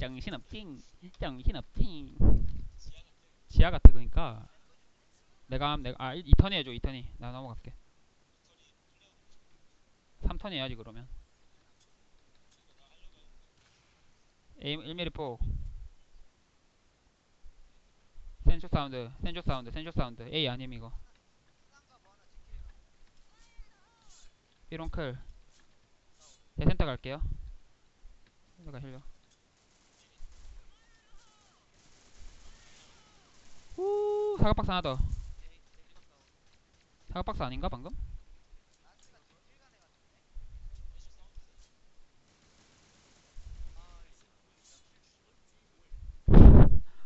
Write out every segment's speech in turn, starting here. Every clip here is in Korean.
정신없징 정신없징 지하 같아 그니까. 내가 함- 내가 아 2턴이 해줘 2턴이. 나 넘어갈게. 3턴이 해야지 그러면. A 1mm 포. 센쇼 사운드 센쇼 사운드 센쇼 사운드. A 아님 이거. 삐롱클. 제 센터 갈게요. 센터 가실려 우 사각박스 하나 더. 사각박스 아닌가 방금?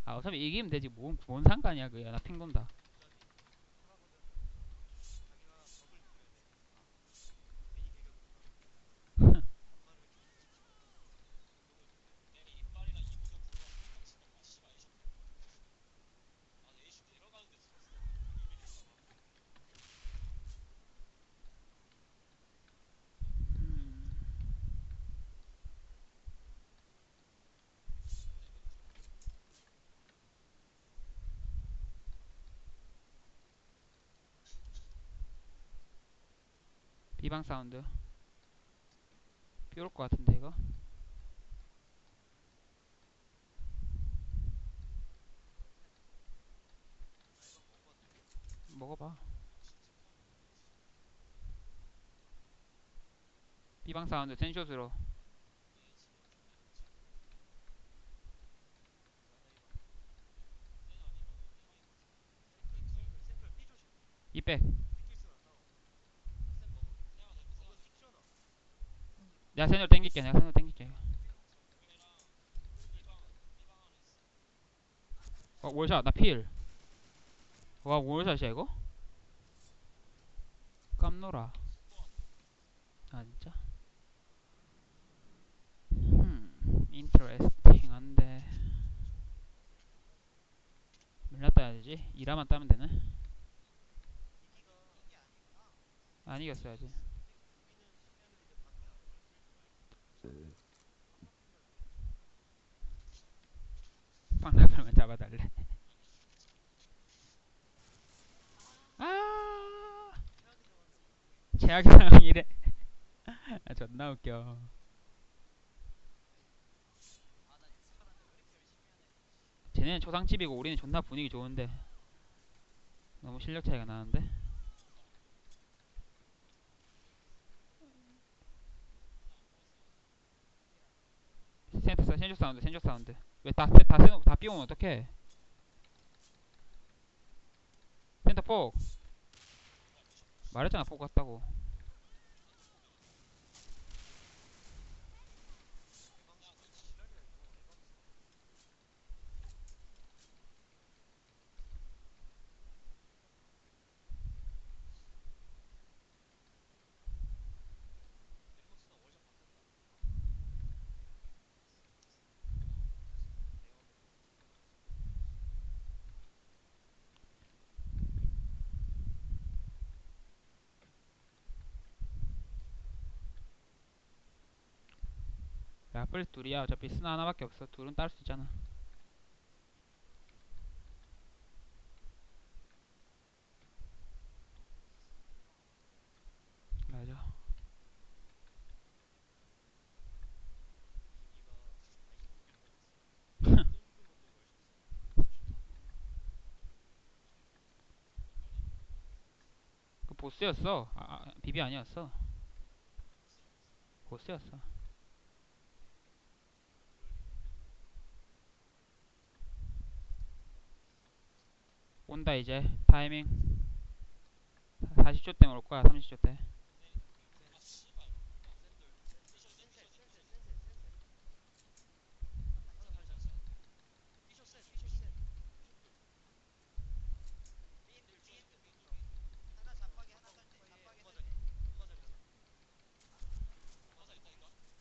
아 어차피 이기면 되지. 뭔, 뭔 상관이야 그야 나 핑 돈다 비방 사운드. 삐올 것 같은데 이거? 먹어봐. 비방 사운드 센쇼스로. 이백 내가 센으로 땡길게 내가 센으로 땡길게 어 월샷 나필와 월샷이야 이거? 깜놀아 아 진짜? 음 인터레스팅한데 몰라 따야 되지? 이라만 따면 되네 안 이겼어야지 빵라팔만 잡아달래. 아! 최악의 상황이래. 아 존나 웃겨. 쟤네는 초상집이고 우리는 존나 분위기 좋은데. 너무 실력 차이가 나는데 센터 사 센조 사운드 센조 사운드. 왜다다 세놓고 다 삐오면 어떡해? 센터 폭. 말했잖아 폭 같다고 야 빨리 둘이야. 어차피 스나 하나밖에 없어. 둘은 딸수 있잖아. 맞아. 그 보스였어. 아, 아, 비비 아니었어. 보스였어 온다 이제. 타이밍. 40초 때면 올 거야 30초 때.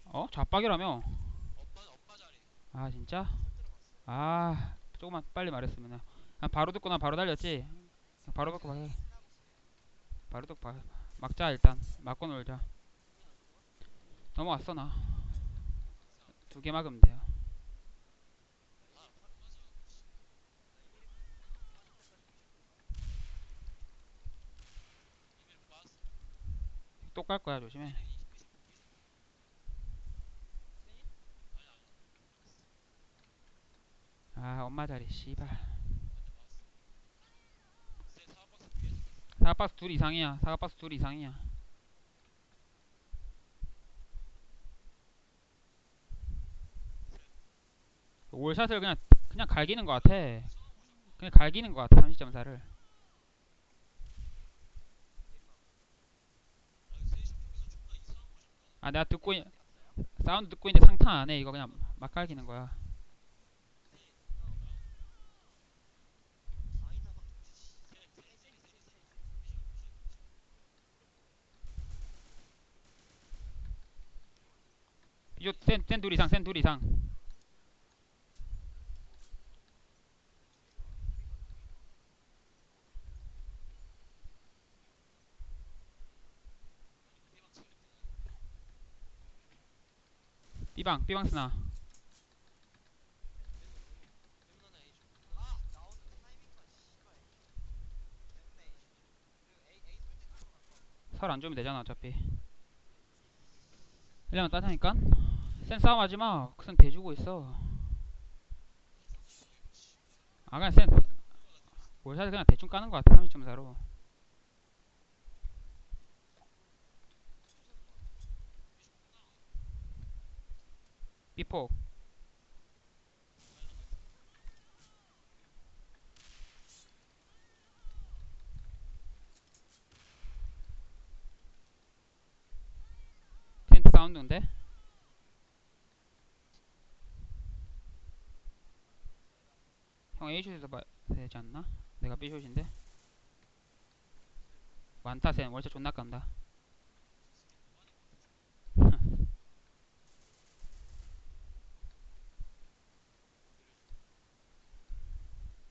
어? 좌박이라며? 아 진짜? 아 조금만 빨리 말했으면 아, 바로 듣거나. 바로 달렸지? 바로 그렇죠. 받고 네. 바로 바로 듣고 바로 막자 일단. 막고 놀자. 넘어왔어 나 두 개 막으면 돼요. 또 깔 거야 조심해. 아 엄마 자리 씨발. 사각박스 둘 이상이야. 사각박스 둘 이상이야. 월샷을 그냥 그냥 갈기는 것 같아. 그냥 갈기는 것 같아 30.4를. 아 내가 듣고 있, 사운드 듣고 있는데 상탄 안해. 이거 그냥 막 갈기는 거야 이거 센, 센둘 이상 센둘 이상. 삐방 삐방 스나? 설안 주면 되잖아 어차피. 1년 따자니까 센 싸움 하지마. 그선 대주고 있어. 아 그냥 센 월샷 그냥 대충 까는 거 같아 30.4로. 삐포. 텐트 사운드인데 형 A슛에서 봐야 되지 않나? 내가 B슛인데? 완타센 월차 존나 깐다.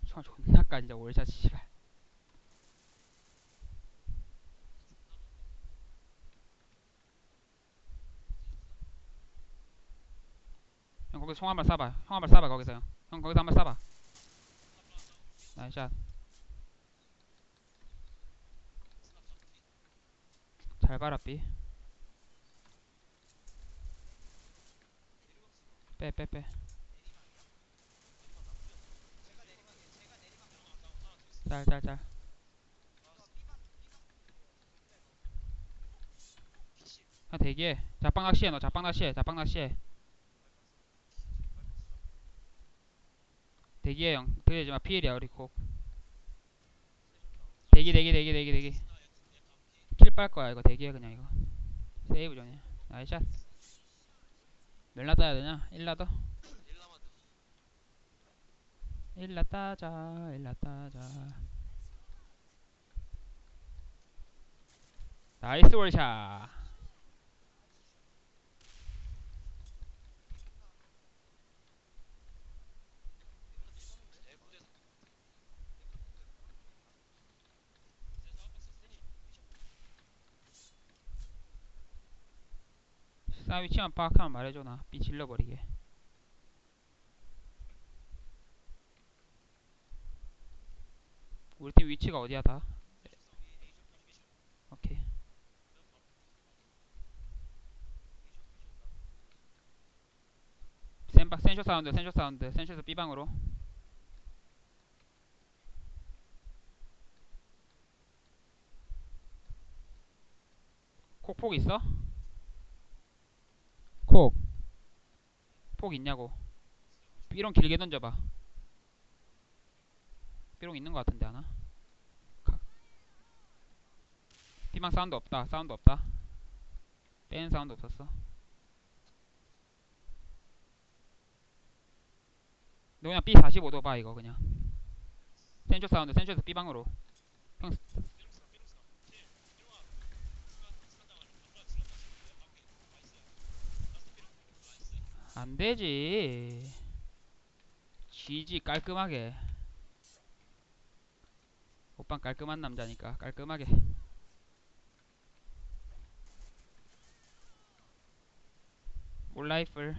총 존나 까 진짜 월샷 씨발. 형 거기서 총 한 발 쏴봐. 형 한 발 쏴봐 거기서. 형, 형 거기서 한 발 쏴봐 나이샷 잘 봐라 삐 빼, 빼, 빼. 짤, 짤, 짤. 형 대기해. 자빵 낚시해, 너 자빵 낚시해, 자빵 낚시해. 대기해, 형. 들리지 마, 피일이야, 우리 콕. 대기, 대기, 대기, 대기, 대기. 킬 빨 거야, 이거 대기해, 그냥 이거. 세이브 전이야. 나이샷. 몇라 따야 되냐? 1라 더? 1라 따자, 1라 따자. 나이스 월샷. 사 위치만 파악하면 말해줘 나. 삐 질러버리게. 우리 팀 위치가 어디야 다? 오케이. 센바 센쇼 사운드 센쇼 사운드 센쇼에서 B방으로 콕폭 있어? 콕. 폭 있냐고. 삐롱 길게 던져봐. 삐롱 있는 것 같은데 하나. 가. B방 사운드 없다. 사운드 없다. 뺀 사운드 없었어. 너 그냥 B 45도 봐 이거 그냥. 센쇼 사운드 센쇼에서 B방으로. 형 안 되지. 지지 깔끔하게. 오빤 깔끔한 남자니까 깔끔하게. 올라이플